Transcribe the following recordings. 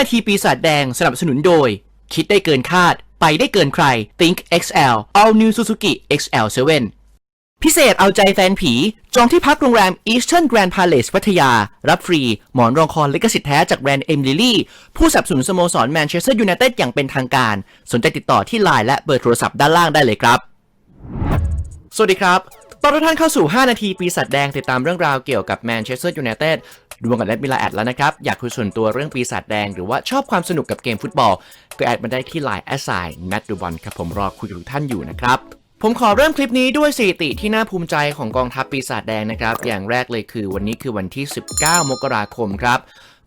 5 นาทีปีศาจแดงสนับสนุนโดย คิดได้เกินคาด ไปได้เกินใคร Think XL All New Suzuki XL7 พิเศษเอาใจแฟนผี จองที่พักโรงแรม Eastern Grand Palace พัทยา รับฟรี หมอนรองคอลิขสิทธิ์แท้จากแบรนด์เอ็มลิลี่ ผู้สนับสนุนสโมสรแมนเชสเตอร์ยูไนเต็ดอย่างเป็นทางการ สนใจติดต่อที่ไลน์และเบอร์โทรศัพท์ด้านล่างได้เลยครับ สวัสดีครับตอนทุกท่านเข้าสู่ 5 นาทีปีศาจแดงติดตามเรื่องราวเกี่ยวกับแมนเชสเตอร์ยูไนเต็ด ดวงกับแอดมิลาแอดแล้วนะครับ อยากคุยส่วนตัวเรื่องปีศาจแดง หรือว่าชอบความสนุกกับเกมฟุตบอล ก็แอดมาได้ที่ไลน์แอสไซน์นัดดูบอลครับผมรอคุยกับทุกท่านอยู่นะครับผมขอเริ่มคลิปนี้ด้วยสถิติที่น่าภูมิใจของกองทัพปีศาจแดงนะครับ อย่างแรกเลยคือวันนี้คือวันที่ 19 มกราคมครับ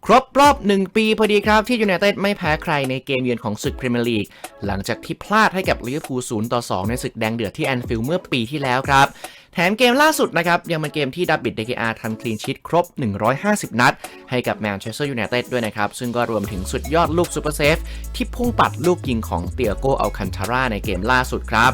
ครบรอบ 1 ปีพอดีครับ ที่ยูไนเต็ดไม่แพ้ใครในเกมเยือนของศึกพรีเมียร์ลีก หลังจากที่พลาดให้กับลิเวอร์พูล0ต่อ 2 ในศึกแดงเดือดที่แอนฟิลด์เมื่อปีที่แล้วครับ แถมเกมล่าสุดนะครับ ยังเป็นเกมที่ดับบิดเดกอาทำคลีนชีตครบ 150 นัด ให้กับแมนเชสเตอร์ยูไนเต็ดด้วยนะครับ ซึ่งก็รวมถึงสุดยอดลูกซูเปอร์เซฟ ที่พุ่งปัดลูกยิงของเตียโกอัลคันทาร่าในเกมล่าสุดครับ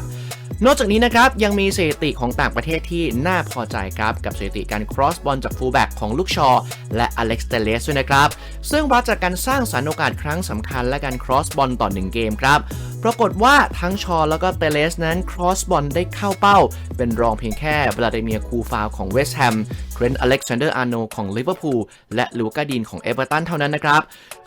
นอกจากนี้นะครับ ยังมีสถิติของต่างประเทศที่น่าพอใจครับ กับสถิติการ cross บอลจากฟูลแบ็กของลูกชอ และอเล็กซ์เตเลสด้วยนะครับ ซึ่งวัดจากการสร้างสรรค์โอกาสครั้งสำคัญและการ cross บอลต่อ 1 เกมครับ ปรากฏว่าทั้งชอแล้วก็เตเลสนั้นครอสบอลได้เข้าเป้า เป็นรองเพียงแค่เวลาเดเมียคูฟาวของเวสต์แฮม รนต์อเล็กซานเดอร์อาร์โนของลิเวอร์พูลและลูกาดินของเอเวอร์ตันเท่านั้นนะครับ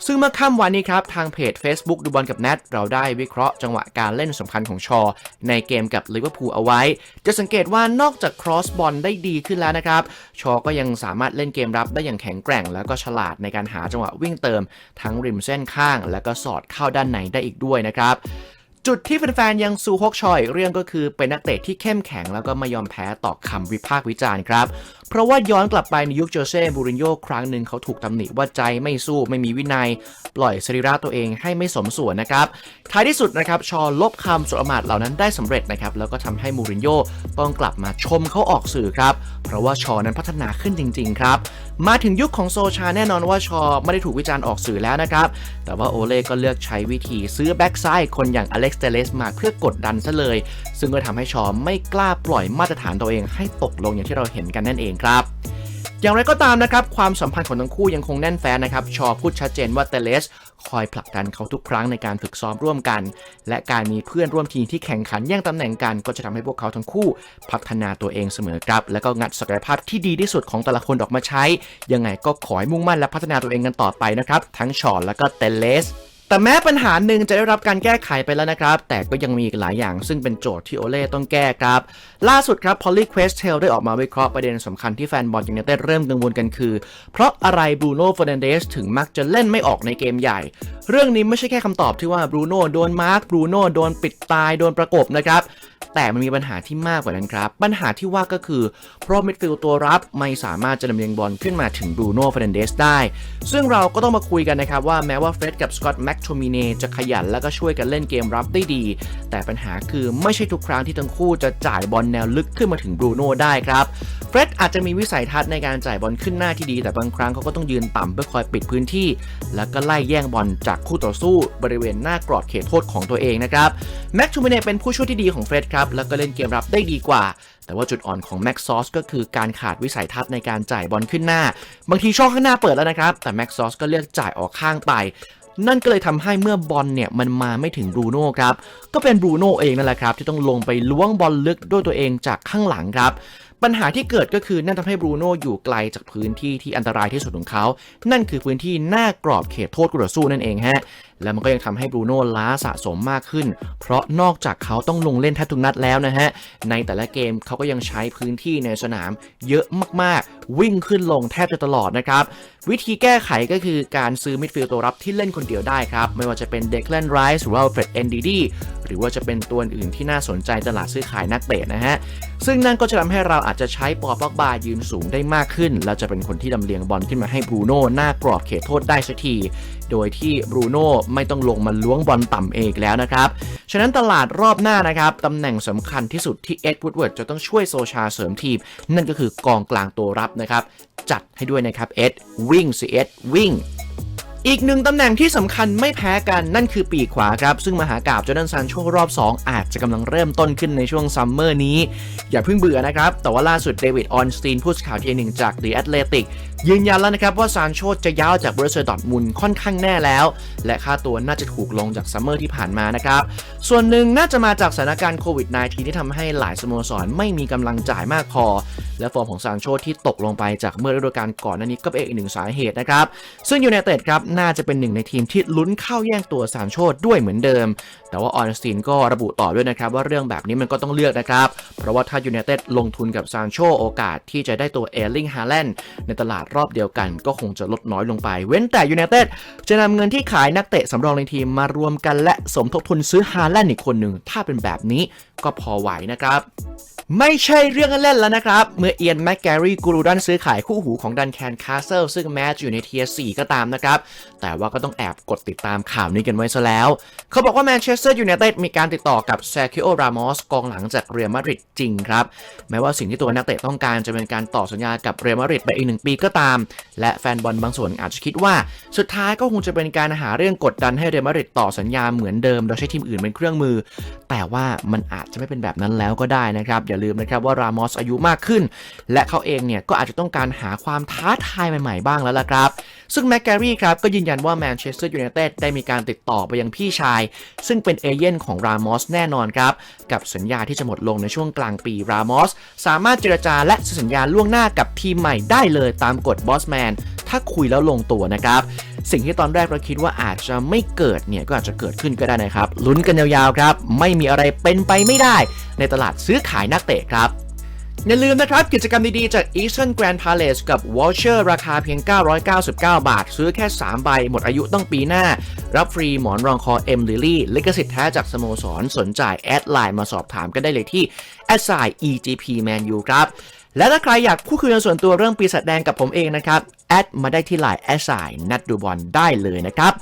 ซึ่งเมื่อค่ำวันนี้ครับ ทางเพจ Facebook ดูบอลกับแนทเราได้วิเคราะห์จังหวะการเล่นสำคัญของชอ ในเกมกับลิเวอร์พูลเอาไว้ จะสังเกตว่านอกจาก cross บอลได้ดีขึ้นแล้วนะครับ ชอก็ยังสามารถเล่นเกมรับได้อย่างแข็งแกร่ง แล้วก็ฉลาดในการหาจังหวะวิ่งเติม ทั้งริมเส้นข้าง แล้วก็สอดเข้าด้านในได้อีกด้วยนะครับ จุดที่แฟนๆยังซูฮกชอยเรื่องก็คือเป็นนักเตะที่เข้มแข็งแล้วก็ไม่ยอมแพ้ต่อคำวิพากษ์วิจารณ์ครับ เพราะว่าย้อนกลับไปในยุคโจเซ่บูรินโญ่ครั้งหนึ่งเขาถูกตำหนิว่าใจไม่สู้ไม่มีวินัย ปล่อยสรีระตัวเองให้ไม่สมส่วนนะครับท้ายที่สุดนะครับชอลบคำสุดอมาตเหล่านั้นได้สำเร็จนะครับแล้วก็ทำให้มูรินโญ่ต้องกลับมาชมเขาออกสื่อครับ เพราะว่าชอนั้นพัฒนาขึ้นจริง ๆ ครับ มาถึงยุคของโซชาแน่นอนว่าชอไม่ได้ถูกวิจารณ์ออกสื่อแล้วนะครับ แต่ว่าโอเล่ก็เลือกใช้วิธีซื้อแบ็กซ้ายคนอย่างอเล็กซ์เตเลสมาเพื่อกดดันซะเลย ซึ่งก็ทำให้ชอไม่กล้าปล่อยมาตรฐานตัวเองให้ตกลงอย่างที่เราเห็นกันนั่นเองครับ อย่างไรก็ตามนะครับความสัมพันธ์ของทั้งคู่ยังคงแน่นแฟ้นนะครับชอพูดชัดเจนว่าเตเลสคอยผลักดันเขาทุกครั้งในการฝึกซ้อมร่วมกัน และการมีเพื่อนร่วมทีมที่แข่งขันแย่งตำแหน่งกัน ก็จะทำให้พวกเขาทั้งคู่ พัฒนาตัวเองเสมอครับ แล้วก็งัดศักยภาพที่ดีที่สุดของแต่ละคนออกมาใช้ ยังไงก็ขอให้มุ่งมั่นและพัฒนาตัวเองกันต่อไปนะครับทั้งชอและก็เตเลส แต่แม้ปัญหาหนึ่งจะได้รับการแก้ไขไปแล้วนะครับ แต่ก็ยังมีอีกหลายอย่างซึ่งเป็นโจทย์ที่โอเล่ต้องแก้ครับ ล่าสุดครับ Polly Questel ได้ออกมาวิเคราะห์ประเด็นสำคัญที่แฟนบอลยูไนเต็ดเริ่มกังวลกันคือ เพราะอะไรบรูโน่ฟอร์นันเดสถึงมักจะเล่นไม่ออกในเกมใหญ่ เรื่องนี้ไม่ใช่แค่คำตอบที่ว่าบรูโน่โดนมาร์คบรูโน่โดนปิดตายโดนประกบนะครับ แต่มันมีปัญหาที่มากกว่านั้นครับ ปัญหาที่ว่าก็คือเพราะมิดฟิลด์ตัวรับไม่สามารถจะดำเลียงบอลขึ้นมาถึงบรูโน่เฟรนเดสได้ ซึ่งเราก็ต้องมาคุยกันนะครับว่าแม้ว่าเฟร็ดกับสกอตต์แม็กโทมิเนจะขยันแล้วก็ช่วยกันเล่นเกมรับได้ดี แต่ปัญหาคือไม่ใช่ทุกครั้งที่ทั้งคู่จะจ่ายบอลแนวลึกขึ้นมาถึงบรูโน่ได้ครับ ฟร็ดอาจจะมีวิสัยทัศน์ในการจ่ายบอลขึ้นหน้าที่ดี แต่บางครั้งเขาก็ต้องยืนต่ำเพื่อคอยปิดพื้นที่ แล้วก็ไล่แย่งบอลจากคู่ต่อสู้บริเวณหน้ากรอบเขตโทษของตัวเองนะครับแม็กโทมิเนเป็นผู้ช่วยที่ดีของเฟร็ดครับแล้วก็เล่นเกมรับได้ดีกว่า แต่ว่าจุดอ่อนของแม็กซอสก็คือการขาดวิสัยทัศน์ในการจ่ายบอลขึ้นหน้า บางทีช่องข้างหน้าเปิดแล้วนะครับแต่แม็กซอสก็เลือกจ่ายออกข้างไปนั่นก็เลยทำให้เมื่อบอลเนี่ยมันมาไม่ถึงบรูโน่ครับ ก็เป็นบรูโน่เองนั่นแหละครับ ที่ต้องลงไปล้วงบอลลึกด้วยตัวเองจากข้างหลังครับ ปัญหาที่เกิดก็คือนั่นทำให้บรูโน่อยู่ไกลจากพื้นที่ที่อันตรายที่สุดของเขา นั่นคือพื้นที่หน้ากรอบเขตโทษกุรสู้นั่นเองฮะแล้วมันก็ยังทำให้บรูโน่ล้าสะสมมากขึ้น เพราะนอกจากเขาต้องลงเล่นแทบทุกนัดแล้วนะฮะ ในแต่ละเกมเขาก็ยังใช้พื้นที่ในสนามเยอะมากๆ วิ่งขึ้นลงแทบจะตลอดนะครับ วิธีแก้ไขก็คือการซื้อมิดฟิลด์ตัวรับที่เล่นคนเดียวได้ครับ ไม่ว่าจะเป็นเดคแลนไรส์หรือว่าเฟรดเอนดีดีหรือว่าจะเป็นตัวอื่นที่น่าสนใจตลาดซื้อขายนักเตะนะฮะ ซึ่งนั่นก็จะทำให้เราอาจจะใช้ปอป็อกบายืนสูงได้มากขึ้น แล้วจะเป็นคนที่ลำเลียงบอลขึ้นมาให้บรูโน่หน้ากรอบเขตโทษได้สักทีโดยที่บรูโน่ไม่ต้องลงมาล้วงบอลต่ำเองแล้วนะครับ ฉะนั้นตลาดรอบหน้านะครับตำแหน่งสำคัญที่สุดที่เอ็ดวูดเวิร์ดจะต้องช่วยโซชาเสริมทีม นั่นก็คือกองกลางตัวรับนะครับ จัดให้ด้วยนะครับเอ็ดวิ่งสิเอ็ดวิ่ง อีกหนึ่งตำแหน่งที่สำคัญไม่แพ้กันนั่นคือปีกขวาครับ ซึ่งมหากาบจอร์แดนซานโชรอบ 2 อาจจะกำลังเริ่มต้นขึ้นในช่วงซัมเมอร์นี้ อย่าเพิ่งเบื่อนะครับ แต่ว่าล่าสุดเดวิดออนสตีนผู้สื่อข่าวทีหนึ่งจาก The Athletic ยืนยันแล้วนะครับว่าซานโชจะย้ายจากบริษัทดอทมุนค่อนข้างแน่แล้ว และค่าตัวน่าจะถูกลงจากซัมเมอร์ที่ผ่านมานะครับ ส่วนหนึ่งน่าจะมาจากสถานการณ์โควิด -19 ที่ทำให้หลายสโมสรไม่มีกำลังจ่ายมากพอ และฟอร์มของซานโชที่ตกลงไปจากเมื่อฤดูกาลก่อนหน้านี้ก็เป็นอีกหนึ่งสาเหตุนะครับซึ่งยูไนเต็ดครับน่าจะเป็นหนึ่งในทีมที่ลุ้นเข้าแย่งตัวซานโชด้วยเหมือนเดิม แต่ว่าออนสตีนก็ระบุต่อด้วยนะครับว่าเรื่องแบบนี้มันก็ต้องเลือกนะครับ เพราะว่าถ้ายูไนเต็ดลงทุนกับซานโชโอกาสที่จะได้ตัวเอลิงฮาแลนด์ในตลาดรอบเดียวกันก็คงจะลดน้อยลงไป เว้นแต่ยูไนเต็ดจะนำเงินที่ขายนักเตะสำรองในทีมมารวมกันและสมทบทุนซื้อฮาแลนด์อีกคนหนึ่งถ้าเป็นแบบนี้ก็พอไหวนะครับ ไม่ใช่เรื่องเล่นแล้วนะครับ เมื่อเอียนแมกแกรีกูรูดันซื้อขายคู่หูของดันแคนคาสเซิลซึ่งแม้จะอยู่ในเทียร์4ก็ตามนะครับ แต่ว่าก็ต้องแอบกดติดตามข่าวนี้กันไว้ซะแล้ว เขาบอกว่าแมนเชสเตอร์ยูไนเต็ดมีการติดต่อกับเซคิโอรามอสกองหลังจากเรอัลมาดริดจริงครับ แม้ว่าสิ่งที่ตัวนักเตะต้องการจะเป็นการต่อสัญญากับเรอัลมาดริดไปอีกหนึ่งปีก็ตาม และแฟนบอลบางส่วนอาจจะคิดว่า สุดท้ายก็คงจะเป็นการหาเรื่องกดดันให้เรอัลมาดริดต่อสัญญาเหมือนเดิมโดยใช้ทีมอื่นเป็นเครื่องมือ แต่ว่ามันอาจจะไม่เป็นแบบนั้นแล้วก็ได้นะครับอย่าลืมนะครับว่ารามอสอายุมากขึ้น และเขาเองเนี่ยก็อาจจะต้องการหาความท้าทายใหม่ๆ บ้างแล้วล่ะครับ ซึ่งแมกแกรี่ครับก็ยืนยันว่าแมนเชสเตอร์ยูไนเต็ดได้มีการติดต่อไปยังพี่ชาย ซึ่งเป็นเอเย่นของรามอสแน่นอนครับ กับสัญญาที่จะหมดลงในช่วงกลางปีรามอสสามารถเจรจาและสัญญาล่วงหน้ากับทีมใหม่ได้เลยตามกฎบอสแมนถ้าคุยแล้วลงตัวนะครับ สิ่งที่ตอนแรกเราคิดว่าอาจจะไม่เกิดเนี่ยก็อาจจะเกิดขึ้นก็ได้นะครับลุ้นกันยาวๆครับไม่มีอะไรเป็นไปไม่ได้ ในตลาดซื้อขายนักเตะครับอย่าลืมนะครับ กิจกรรมดี ๆ จาก Eastern Grand Palace กับ Voucher ราคาเพียง 999 บาท ซื้อแค่ 3 ใบ หมดอายุต้องปีหน้า รับฟรีหมอนรองคอ M Lily ลิขสิทธิ์แท้จากสโมสรสนใจแอดไลน์มาสอบถามกันได้เลยที่ a s i EGP Manu ครับ และถ้าใครอยากพูดคุยกันส่วนตัวเรื่องปีศาจแดงกับผมเองนะครับ ดมาได้ที่ไลน์แอสไอนัดดูบอลได้เลยนะครับ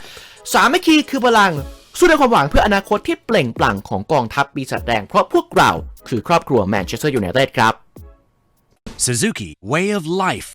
สามัคคีคือพลังสู้ด้วยความหวังเพื่ออนาคตที่เปล่งปลั่งของกองทัพปีศาจแดง เพราะพวกเราคือครอบครัวแมนเชสเตอร์ยูไนเต็ดครับ Suzuki Way of Life.